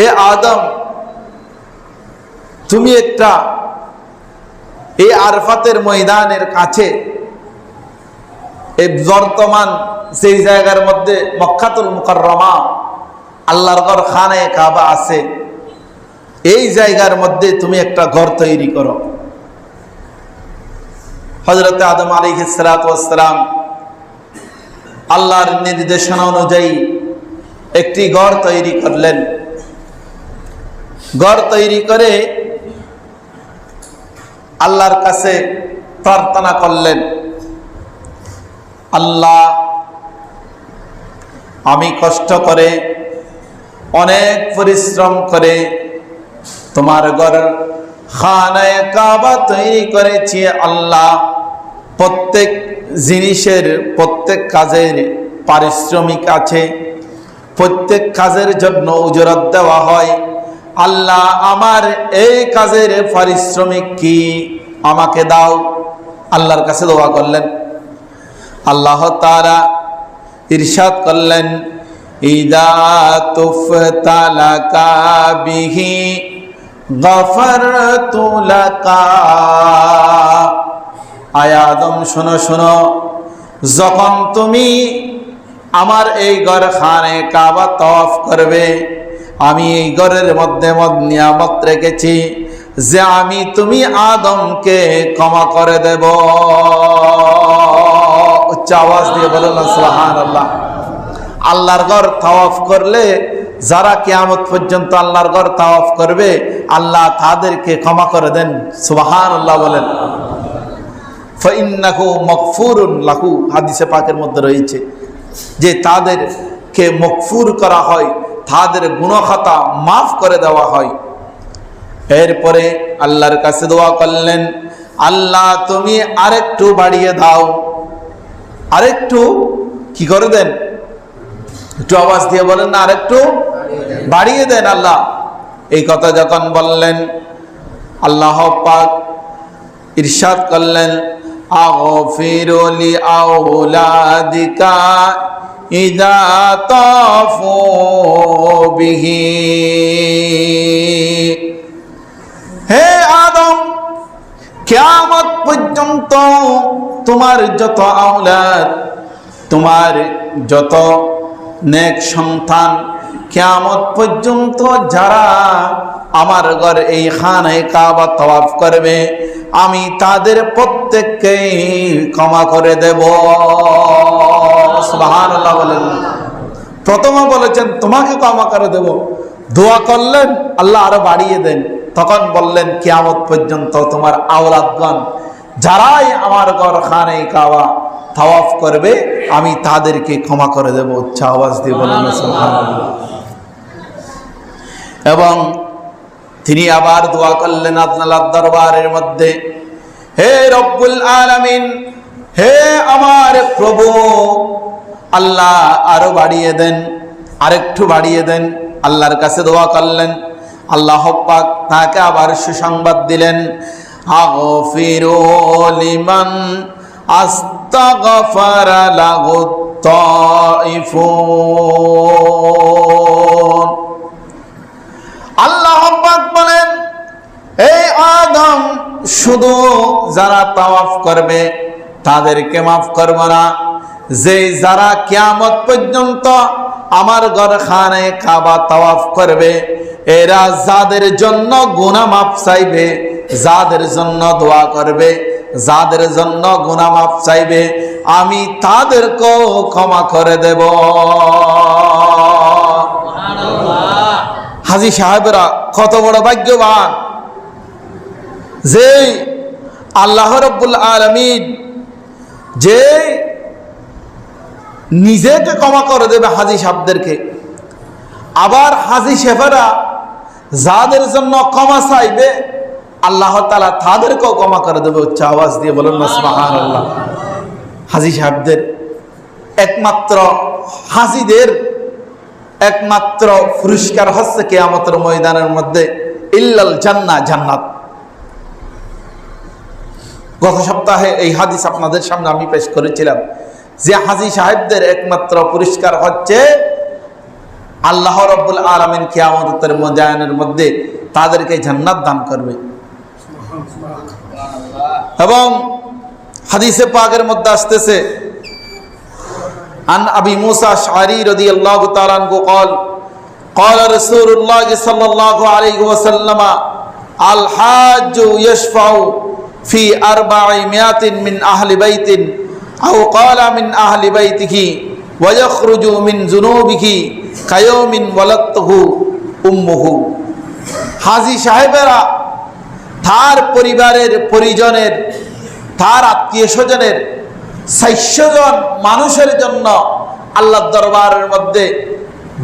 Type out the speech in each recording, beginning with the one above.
হে আদম, তুমি একটা এই আরফাতের ময়দানের কাছে এই বর্তমান সেই জায়গার মধ্যে মক্কাতুল মুকাররমা, আল্লাহর ঘর খানে কাবা আছে, এই জায়গার মধ্যে তুমি একটা ঘর তৈরি করো। হজরত আদম আলী সালাম আল্লাহর নির্দেশনা অনুযায়ী একটি ঘর তৈরি করলেন। ঘর তৈরি করে আল্লাহর কাছে প্রার্থনা করলেন, আল্লাহ, আমি কষ্ট করে, অনেক পরিশ্রম করে তোমার ঘর খানায় কাবা তৈরি করেছি, আল্লাহ, প্রত্যেক জিনিসের, প্রত্যেক কাজের পারিশ্রমিক আছে, প্রত্যেক কাজের জন্য উজরত দেওয়া হয়। আল্লাহ, আমার এই কাজের পারিশ্রমিক কি? আমাকে দাও। আল্লাহর কাছে দোয়া করলেন। আল্লাহ তারা ইরশাদ করলেন, ইদা তুফতালাকা বিহি গফরতু লাকা। আয় আদম, শোনো শোনো। যখন তুমি আমার এই ঘর খানে কাবা তফ করবে আমি এই ঘরের মধ্যে মদ নিয়ামত রেখেছি যে আমি তুমি আদমকে ক্ষমা করে দেব। উচ্চ আওয়াজ দিয়ে বলেন সুহান আল্লাহ আল্লাহর ঘর তাওয়াফ করলে যারা কেয়ামত পর্যন্ত আল্লাহর ঘর তাওয়াফ করবে, আল্লাহ তাদেরকে ক্ষমা করে দেন। সুবাহান আল্লাহ বলেন। ফাইন্নাহু মকফুরুন লাহু, হাদিসে পাকের মধ্যে রয়েছে যে তাদেরকে মকফুর করা হয় তাদের গুণখাতা মাফ করে দেওয়া হয়। এরপরে আল্লাহর কাছে দোয়া করলেন, আল্লাহ, তুমি আরেকটু বাড়িয়ে দাও। আরেকটু কি করে দেন? একটু আওয়াজ দিয়ে বলেন না, আরেকটু বাড়িয়ে দেন আল্লাহ। এই কথা যখন বললেন, আল্লাহ পাক ইরশাদ করলেন আগফিরলি আউলাদিকা ইদা তাফু বিহি। হে আদম, কিয়ামত পর্যন্ত তোমার যত আওলাদ, তোমার যত নেক সন্তান, কিয়ামত পর্যন্ত যারা আমার ঘর এই খানায় কাবা তওয়াফ করবে আমি তাদের প্রত্যেককে ক্ষমা করে দেব। সুবহানাল্লাহ বলেন। প্রথমে বলেছেন তোমাকে ক্ষমা করে দেব। দোয়া করলেন আল্লাহ আরও বাড়িয়ে দেন। তখন বললেন কিয়ামত পর্যন্ত তোমার আওলাদগণ যারাই আমার ঘর খানে কাবা তাওয়াফ করবে আমি তাদেরকে ক্ষমা করে দেব। উচ্চ আওয়াজ দিয়ে বলেন এবং তিনি আবার দোয়া করলেন আপনার দরবারের মধ্যে। হে রব্বুল আলামিন, হে আমার প্রভু, আল্লাহ আরও বাড়িয়ে দেন, আরেকটু বাড়িয়ে দেন। আল্লাহর কাছে দোয়া করলেন, আল্লাহ পাক তাকে আবার সুসংবাদ দিলেন। আগফিরু লিমান আস্তাগফারা লাহু তাইফুন আল্লাহ পাক বলেন এই আদম শুধু যারা তাওয়াফ করবে তাদেরকে মাফ করব না। যে যারা কিয়ামত পর্যন্ত আমার ঘর খানে কাবা তাওয়াফ করবে এরা যাদের জন্য মাফ চাইবে যাদের জন্য দোয়া করবে যাদের জন্য মাফ চাইবে আমি তাদেরকেও ক্ষমা করে দেব। হাজি সাহেবরা কত বড় ভাগ্যবান। যে আল্লাহ রব্বুল আলমিন যে নিজেকে ক্ষমা করে দেবে হাজি সাহেবদেরকে। আবার হাজি শেফেরা যাদের জন্য ক্ষমা চাইবে, আল্লাহ তালা তাদেরকেও ক্ষমা করে দেবে উচ্চ আওয়াজ দিয়ে বলুন আল্লাহ হাজি সাহেবদের একমাত্র হাজিদের একমাত্র পুরস্কার হচ্ছে কেয়ামতের ময়দানের মধ্যে ইল্লাল জান্না জান্নাত। গত সপ্তাহে এই হাদিস আপনাদের সামনে আমি পেশ করেছিলাম যে হাজি সাহেবদের একমাত্র পুরস্কার হচ্ছে আল্লাহ রব্বুল আলমিন কিয়ামতের মজায়নের মধ্যে তাদেরকে জান্নাত দান করবে। এবং হাদিসে পাকের মধ্যে আসতেছে عن أبي موسى الأشعري رضي الله تعالى عنه قال قال رسول الله صلى الله عليه وسلم الحاج يشفع في أربعمائة من أهل بيت أو قال من أهل بيته ويخرج من ذنوبه كيوم ولدته أمه হাজি সাহেবেরা তার পরিবারের পরিজনের তার আত্মীয় স্বজনের চারশো মানুষের জন্য আল্লাহ দরবারের মধ্যে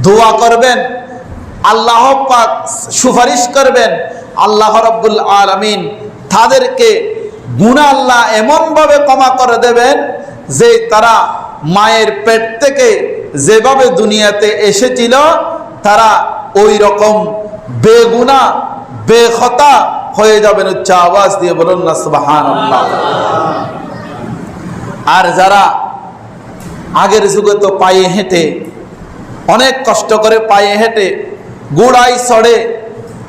দোয়া করবেন, আল্লাহ পাক সুপারিশ করবেন, আল্লাহ রব্বুল আলমিন তাদেরকে গুণা আল্লাহ এমনভাবে ক্ষমা করে দেবেন যে তারা মায়ের পেট থেকে যেভাবে দুনিয়াতে এসেছিল, তারা ওই রকম বেগুনা বেখতা হয়ে যাবেন উচ্চ আওয়াজ দিয়ে বলুন না সুবাহান আর যারা আগের যুগে তো পায়ে হেঁটে, অনেক কষ্ট করে পায়ে হেঁটে গুড়াই চড়ে,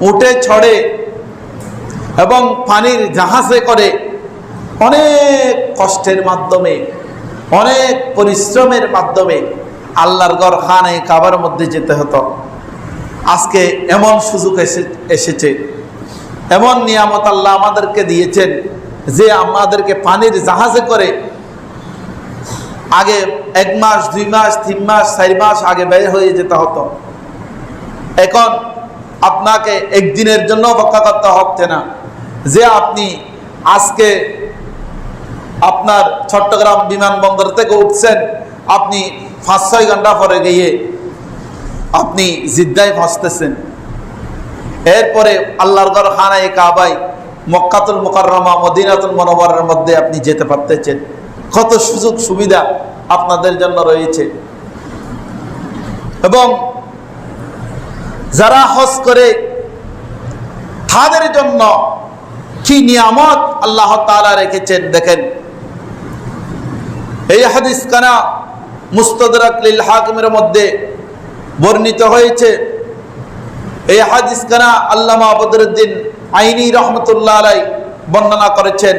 উঠে ছড়ে এবং পানির জাহাজে করে অনেক কষ্টের মাধ্যমে, অনেক পরিশ্রমের মাধ্যমে আল্লাহর গড় খানে কাবার মধ্যে যেতে হতো। আজকে এমন সুযোগ এসে, এসেছে। এমন নিয়ামত আল্লাহ আমাদেরকে দিয়েছেন যে আমাদেরকে পানির জাহাজে করে আগে এক মাস, দুই মাস, তিন মাস, চার মাস আগে ব্যয় হয়ে যেতে হতো। এখন আপনাকে একদিনের জন্য অপেক্ষা করতে হচ্ছে না। যে আপনি আজকে আপনার চট্টগ্রাম বিমানবন্দর থেকে উঠছেন, আপনি পাঁচ, ছয় ঘণ্টা পরে গিয়ে আপনি জিদ্দায় ফাঁসতেছেন এরপরে আল্লাহর গড় খানায় কাবাই মক্কাতুল মোকাররমা, মদিনাতুল মনোবরের মধ্যে আপনি যেতে পারতেছেন। কত সুযোগ সুবিধা আপনাদের জন্য রয়েছে। এবং যারা হজ করে, তাদের জন্য কি নিয়ামত আল্লাহ তাআলা রেখেছেন দেখেন। এই হাদিস কানা মুস্তদরাক লিল হাকিমের মধ্যে বর্ণিত হয়েছে। এই হাদিস কানা আল্লামা বদরুদ্দিন আইনি রহমতুল্লাহ আলাই বর্ণনা করেছেন।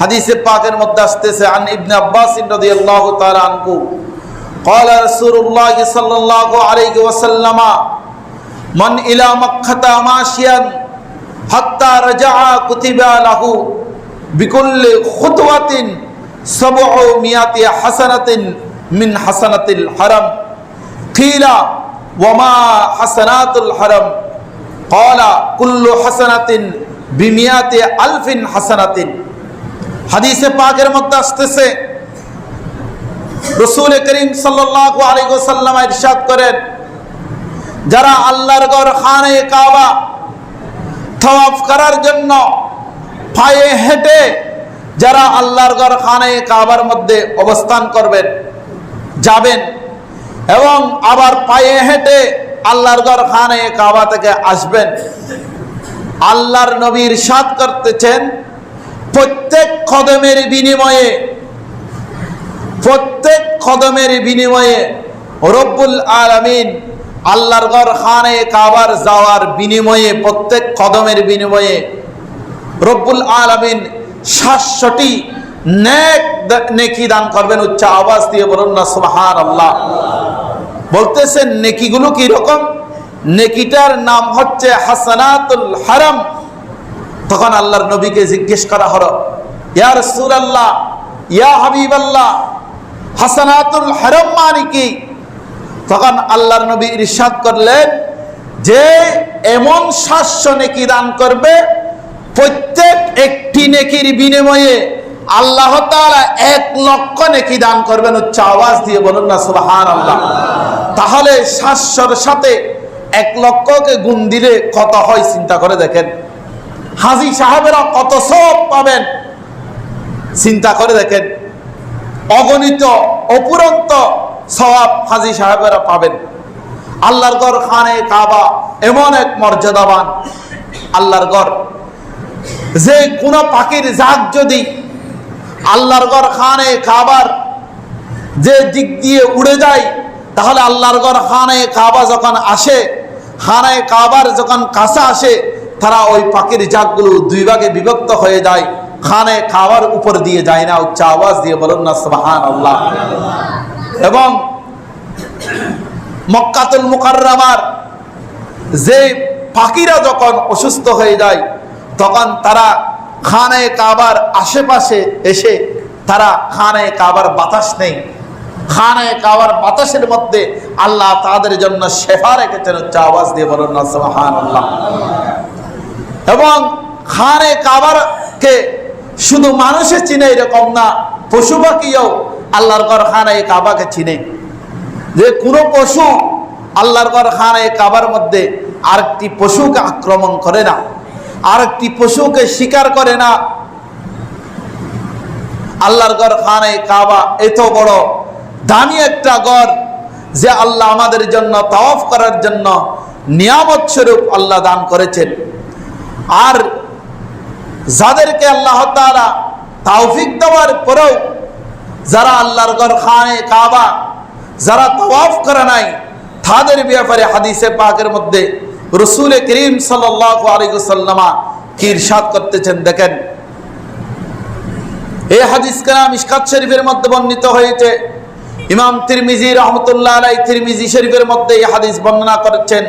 হাদিসে পাকের মধ্যে আসতেছে আন ইবনে আব্বাস রাদিয়াল্লাহু তাআলা আনহু قال رسول الله صلى الله عليه وسلم من الى مكه ماشيا حتى رجع كتب له بكل خطوه سبعمائة حسنه من حسنه الحرم قيل وما حسنات الحرم قال كل حسنه بمئة ألف حسنه হাদিসে পাকের মধ্যে আসতেছে। রসুল করিম সাল্লাল্লাহু আলাইহি ওয়াসাল্লাম ইরশাদ করেন, যারা আল্লাহর ঘর খানে কাবা তওয়াফ করার জন্য পায়ে হেঁটে যারা আল্লাহর ঘর খানে কাবার মধ্যে অবস্থান করবেন, যাবেন এবং আবার পায়ে হেঁটে আল্লাহর ঘর খানে কাবা থেকে আসবেন। আল্লাহর নবীর সাদ করতেছেন প্রত্যেক কদমের বিনিময়ে, প্রত্যেক কদমের বিনিময়ে রব্বুল আলমিন আল্লাহর ঘর খানে কাবার যাওয়ার বিনিময়ে, প্রত্যেক কদমের বিনিময়ে রব্বুল আলমিন সাতশোটি নেক দান করবেন। উচ্চ আওয়াজ দিয়ে বলুন না আল্লাহ বলতেছেন, নেকিগুলো কি রকম? নেকিটার নাম হচ্ছে হাসানাতুল হারাম। তখন আল্লাহর নবীকে জিজ্ঞেস করা হলো, ইয়া রাসূলুল্লাহ, ইয়া হাবিব আল্লাহ হাসানাতুল হারাম মানে কি? তখন আল্লাহর নবী ইরশাদ করলেন যে, এমন শাস্য নেকি দান করবে, প্রত্যেক একটি নেকির বিনিময়ে আল্লাহ তাআলা এক লক্ষ নেকি দান করবেন। উচ্চ আওয়াজ দিয়ে বলুন না, সুবহানাল্লাহ। তাহলে শাস্যর সাথে এক লক্ষকে গুণ দিলে কত হয়, চিন্তা করে দেখেন। হাজি সাহেবেরা কত সব পাবেন? চিন্তা করে দেখেন, অগণিত, অপুরন্ত সবাব হাজি সাহেবেরা পাবেন। আল্লাহর গড় খানে কাবা, এমন এক মর্যাদাবান আল্লাহর গড় যে কোন পাখির জাগ যদি আল্লাহর গড় খানে কাবার যে দিক দিয়ে উড়ে যায়, তাহলে আল্লাহর ঘর খানে কাবা যখন আসে খানায় কাবার যখন কাছে আসে তারা ওই পাখির জাতগুলো দুই ভাগে বিভক্ত হয়ে যায়। খানে খাওয়ার উপর দিয়ে যায় না, উচ্চ আওয়াজ দিয়ে বলুন না সুবহান আল্লাহ এবং মক্কাতুল মুকাররামার যে পাখিরা যখন অসুস্থ হয়ে যায়, তখন তারা খানে কাবার আশেপাশে এসে তারা খানে কাবার বাতাস নেই খানে কাবার বাতাসের মধ্যে আল্লাহ তাদের জন্য শেফা রেখেছেন হচ্ছে আওয়াজ দিয়ে বলুন না সুবহান আল্লাহ এবং খানে কাবারকে শুধু মানুষে চিনে এরকম না পশু পাখিও আল্লাহর ঘর খানে কাবাকে চিনে। যে কোনো পশু আল্লাহর ঘর খানে কাবার মধ্যে আরেকটি পশুকে আক্রমণ করে না, আরেকটি পশুকে শিকার করে না। আল্লাহর ঘর খানে কাবা এত বড়, দামি একটা ঘর যে আল্লাহ আমাদের জন্য তাওয়াফ করার জন্য নিয়ামত স্বরূপ আল্লাহ দান করেছেন। আর যাদেরকে আল্লাহ তাআলা তাওফিক দেওয়ার পরেও যারা আল্লাহর ঘর খানে কাবা, যারা তওয়াফ করে নাই, তাদের ব্যাপারে হাদিসে পাকের মধ্যে রসুল করিম সাল্লামা কি ইরশাদ করতেছেন। দেখেন এই হাদিস কালাম ইসকাত শরীফের মধ্যে বর্ণিত হয়েছে। ইমাম তিরমিজি রহমতুল্লাহ আলাই তিরমিজি শরীফের মধ্যে এই হাদিস বর্ণনা করেছেন।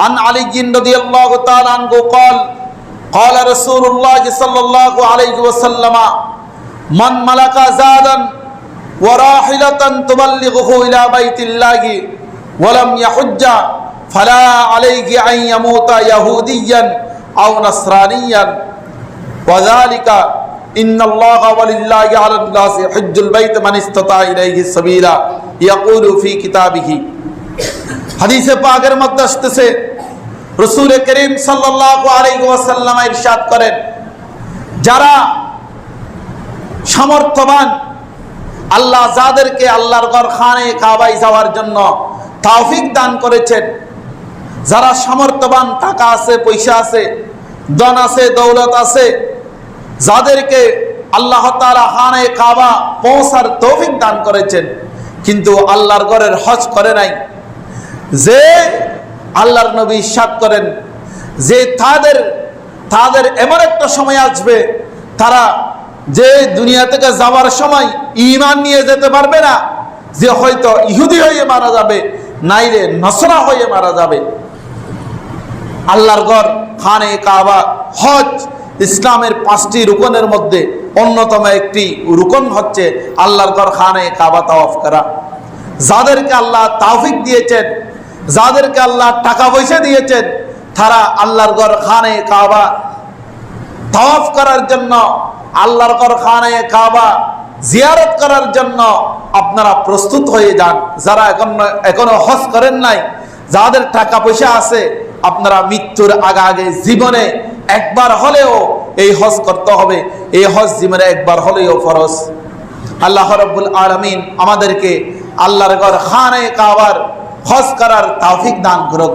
عن علي رضي الله تعالى عنه قال قال رسول الله صلى الله عليه وسلم من ملك زادا وراحلة تبلغه إلى بيت الله ولم يحج فلا عليه أن يموت يهوديا أو نصرانيا وذلك إن الله ولله على الناس حج البيت من استطاع إليه سبيلا يقول في كتابه হাদিসে পাকের মধ্যে আসতেছে রসুল করিম সাল্লাল্লাহু আলাইহি ওয়াসাল্লাম ইরশাদ করেন, যারা সামর্থ্যবান, আল্লাহ যাদেরকে আল্লাহর ঘর খানে কাবাই যাওয়ার জন্য তাওফিক দান করেছেন, যারা সামর্থ্যবান, টাকা আছে, পয়সা আছে দন আছে, দৌলত আছে, যাদেরকে আল্লাহ তাআলা খানে কাবা পৌঁছার তৌফিক দান করেছেন, কিন্তু আল্লাহর ঘরের হজ করে নাই। যে আল্লাহর নবী ইস্বাদ করেন যে তাদের তাদের এমন একটা সময় আসবে, তারা যে দুনিয়া থেকে যাওয়ার সময় ইমান নিয়ে যেতে পারবে না, যে হয়তো ইহুদি হয়ে মারা যাবে নাইরে নসরা হয়ে মারা যাবে। আল্লাহর ঘর, খানে কাবা, হজ, ইসলামের পাঁচটি রুকনের মধ্যে অন্যতম একটি রুকন হচ্ছে আল্লাহর ঘর, খানে কাবা, তাওয়াফ করা। যাদেরকে আল্লাহ তাওফিক দিয়েছেন যাদেরকে আল্লাহ টাকা পয়সা দিয়েছেন, তারা আল্লাহর ঘর খানে কাবা তাওয়াফ করার জন্য, আল্লাহর ঘর খানে কাবা জিয়ারত করার জন্য আপনারা প্রস্তুত হয়ে যান। যারা এখন এখনও হজ করেন নাই, যাদের টাকা পয়সা আছে, আপনারা মৃত্যুর আগে আগে জীবনে একবার হলেও এই হজ করতে হবে। এই হজ জীবনে একবার হলেও ফরজ। আল্লাহ রব্বুল আলমিন আমাদেরকে আল্লাহর ঘর খানে কাবার হজ করার তাফিক দান করুক।